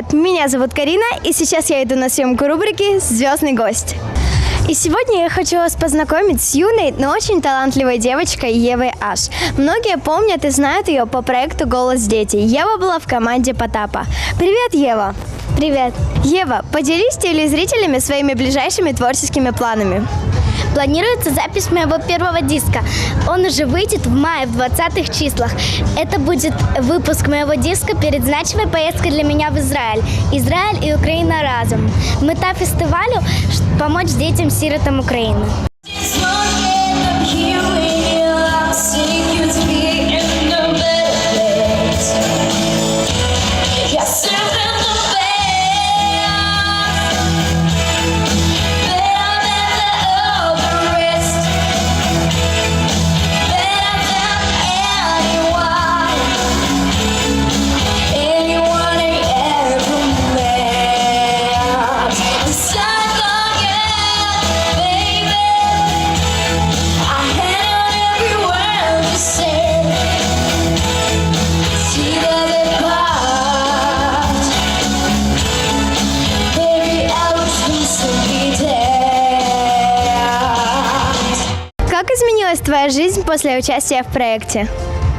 привет! Меня зовут Карина, и сейчас я иду на съемку рубрики «Звездный гость». И сегодня я хочу вас познакомить с юной, но очень талантливой девочкой Евой Аш. Многие помнят и знают ее по проекту «Голос дети». Ева была в команде Потапа. Привет, Ева! Привет! Ева, поделись телезрителями своими ближайшими творческими планами. Планируется запись моего первого диска. Он уже выйдет в мае в 20-х числах. Это будет выпуск моего диска перед значимой поездкой для меня в Израиль. Израиль и Украина разом. Мета фестивалю – помочь детям-сиротам Украины. Твоя жизнь после участия в проекте?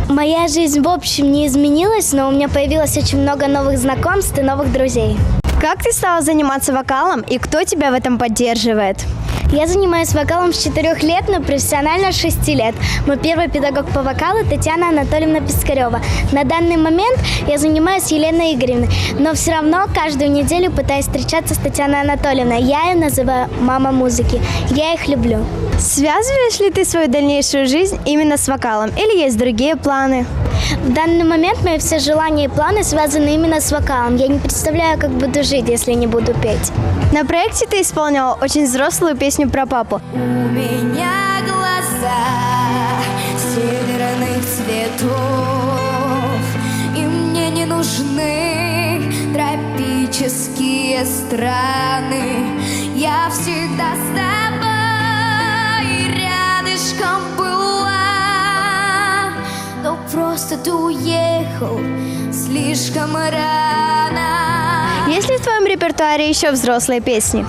Моя жизнь в общем не изменилась, но у меня появилось очень много новых знакомств и новых друзей. Как ты стала заниматься вокалом и кто тебя в этом поддерживает? Я занимаюсь вокалом с 4 лет, но профессионально с 6 лет. Мой первый педагог по вокалу Татьяна Анатольевна Пискарева. На данный момент я занимаюсь Еленой Игоревной, но все равно каждую неделю пытаюсь встречаться с Татьяной Анатольевной. Я ее называю «мама музыки». Я их люблю. Связываешь ли ты свою дальнейшую жизнь именно с вокалом или есть другие планы? В данный момент мои все желания и планы связаны именно с вокалом. Я не представляю, как буду жить, если не буду петь. На проекте ты исполняла очень взрослую песню про папу. У меня глаза северных цветов, и мне не нужны тропические страны. Я всегда с тобой просто ты уехал слишком рано. Есть ли в твоем репертуаре еще взрослые песни?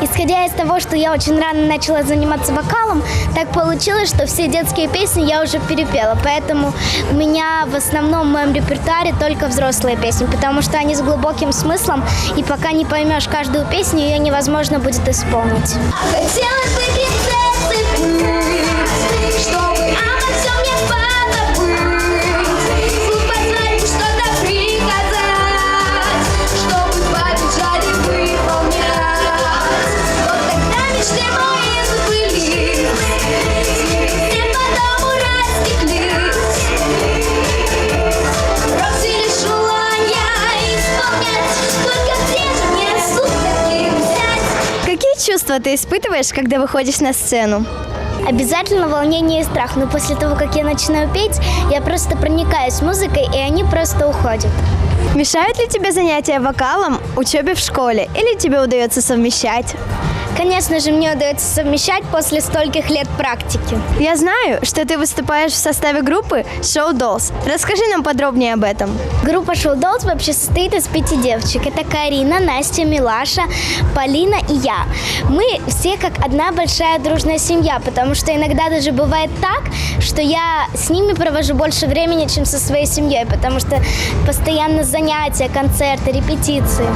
Исходя из того, что я очень рано начала заниматься вокалом, так получилось, что все детские песни я уже перепела. Поэтому у меня в основном в моем репертуаре только взрослые песни, потому что они с глубоким смыслом, и пока не поймешь каждую песню, ее невозможно будет исполнить. Хотелось бы принцессой быть, чувства ты испытываешь, когда выходишь на сцену? Обязательно волнение и страх, но после того, как я начинаю петь, я просто проникаюсь музыкой, и они просто уходят. Мешают ли тебе занятия вокалом, учебе в школе, или тебе удается совмещать? Конечно же, мне удается совмещать после стольких лет практики. Я знаю, что ты выступаешь в составе группы Show Dolls. Расскажи нам подробнее об этом. Группа Show Dolls вообще состоит из пяти девочек. Это Карина, Настя, Милаша, Полина и я. Мы все как одна большая дружная семья, потому что иногда даже бывает так, что я с ними провожу больше времени, чем со своей семьей, потому что постоянно занятия, концерты, репетиции.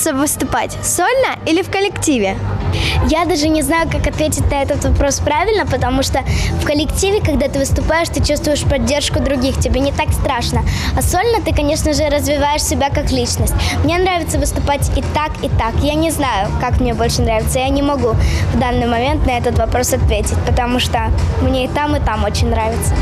Нравится выступать, сольно или в коллективе? Я даже не знаю, как ответить на этот вопрос правильно, потому что в коллективе, когда ты выступаешь, ты чувствуешь поддержку других, тебе не так страшно. А сольно ты, конечно же, развиваешь себя как личность. Мне нравится выступать и так, и так. Я не знаю, как мне больше нравится. Я не могу в данный момент на этот вопрос ответить, потому что мне и там, и там очень нравится.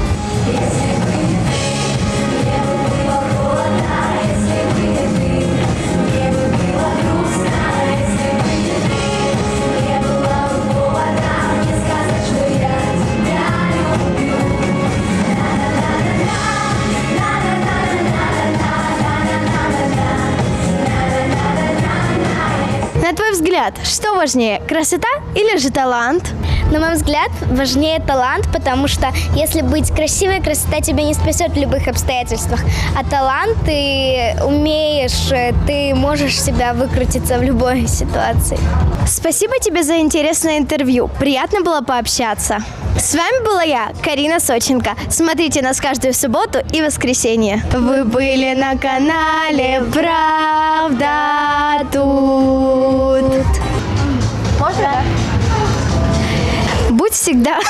Взгляд, что важнее, красота или же талант? На мой взгляд, важнее талант, потому что если быть красивой, красота тебя не спасет в любых обстоятельствах. А талант ты умеешь, э, ты можешь себя выкрутиться в любой ситуации. Спасибо тебе за интересное интервью. Приятно было пообщаться. С вами была я, Карина Соченко. Смотрите нас каждую субботу и воскресенье. Вы были на канале Правда тут. Всегда.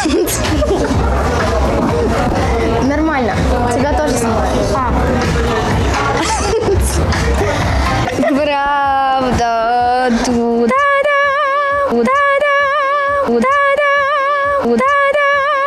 Нормально. Тебя тоже снимают.